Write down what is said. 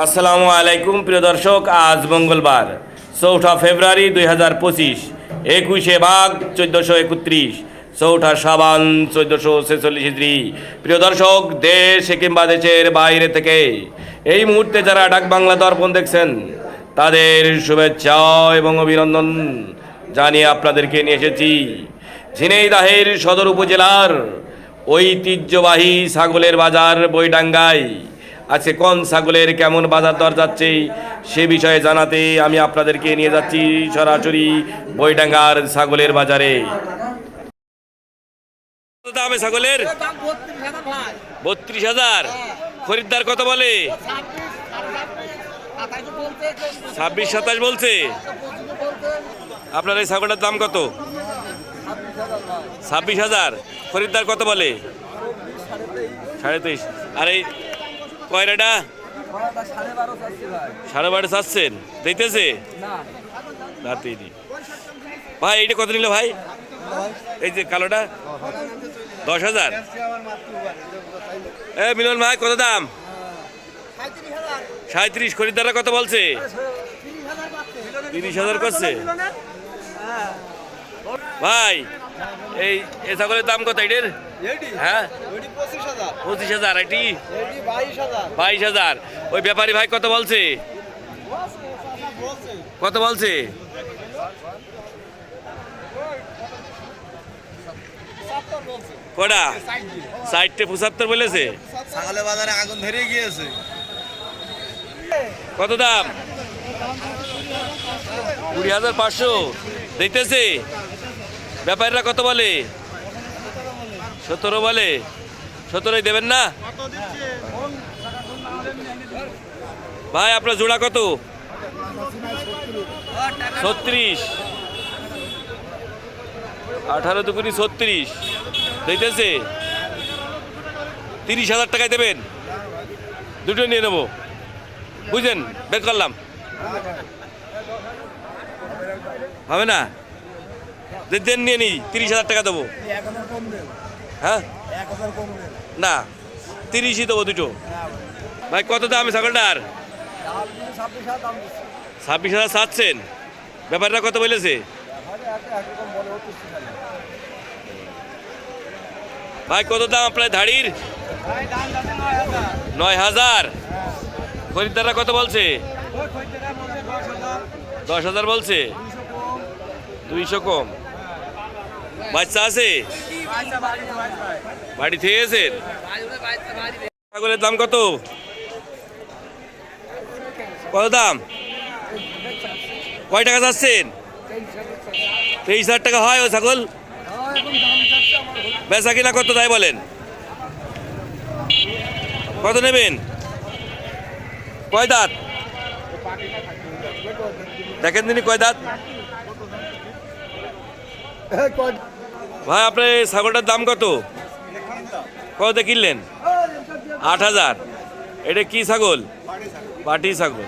আসসালামু আলাইকুম, প্রিয় দর্শক, আজ মঙ্গলবার, চৌঠা ফেব্রুয়ারি দুই হাজার পঁচিশ, একুশে বাঘ চোদ্দোশো একত্রিশ, চৌঠা সাবান চোদ্দোশো ছেচল্লিশ প্রিয় দর্শক, দেশ কিংবা দেশের বাইরে থেকে এই মুহূর্তে যারা ডাক বাংলা দর্পণ দেখছেন, তাদের শুভেচ্ছা এবং অভিনন্দন জানিয়ে আপনাদেরকে নিয়ে এসেছি। ঝিনাইদাহের সদর উপজেলার ঐতিহ্যবাহী ছাগলের বাজার বইডাঙ্গায় আজকে কোন ছাগলের কেমন বাজার দর যাচ্ছে সে বিষয়ে জানাতে আমি আপনাদেরকে নিয়ে যাচ্ছি সরাসরি বইডাঙ্গার ছাগলের বাজারে। দামে ছাগলের? বত্রিশ হাজার হাজার। খরিদ্দার কত বলে? ছাব্বিশ সাতাশ বলছে আপনার এই ছাগলের দাম কত? ছাব্বিশ হাজার। খরিদ্দার কত বলে? সাড়ে তেইশ। আর এই কয়রাটা সাড়ে বারো চাচ্ছেন? দিতেছে? না। রাতেই ভাই এইটা কত নিল ভাই? এই যে কালোটা? দশ হাজার? এ মিলন ভাই কত দাম? সাঁত্রিশ খরিদ্দাররা কত বলছে? তিরিশ হাজার করছে। ভাই এই এ ছাগলের দাম কত এটার? হ্যাঁ? পঁচিশ হাজার। এটি? বাইশ হাজার। ওই ব্যাপারী ভাই কত বলছে? কত বলছে? কটা? ষাটটে পঁচাত্তর বলেছে। সকালে বাজারে আগুন ধরে গিয়েছে। কত দাম? কুড়ি হাজার পাঁচশো। দিতেছে ব্যাপারীরা কত বলে? সতেরো বলে। সতেরোই দেবেন না? ভাই, আপনার জোড়া কত? ছত্রিশ। আঠারো দুকুনি ছত্রিশ। দিতেছে তিরিশ হাজার টাকায় দেবেন। দুটো নিয়ে নেব। বুঝলেন? বের করলাম। হবে না? দেন, নিয়ে নিই। তিরিশ হাজার টাকা দেবো। হ্যাঁ? না, তিরিশই দেবো দুটো। ভাই, কত দাম ছাগলটার? ছাব্বিশ হাজার চাচ্ছেন ব্যাপারটা কত বলেছে? ভাই, কত দাম আপনার ধাড়ির? নয় হাজার। খরিদ্দাররা কত বলছে? দশ হাজার বলছে। দুইশো কম। বাচ্চা আছে বাড়ি থেকে এসেন ছাগলের দাম কত? কত দাম? কয় টাকা যাচ্ছেন তেইশ হাজার টাকা হয় ও ছাগল? বেচা কিনা কত তাই বলেন। কত নেবেন? কয় দাঁত? দেখেন তিনি কয় দাঁত? ভাই, আপনার এই ছাগলটার দাম কত? কত কিনলেন? আট হাজার। এটা কি ছাগল? পাটি ছাগল।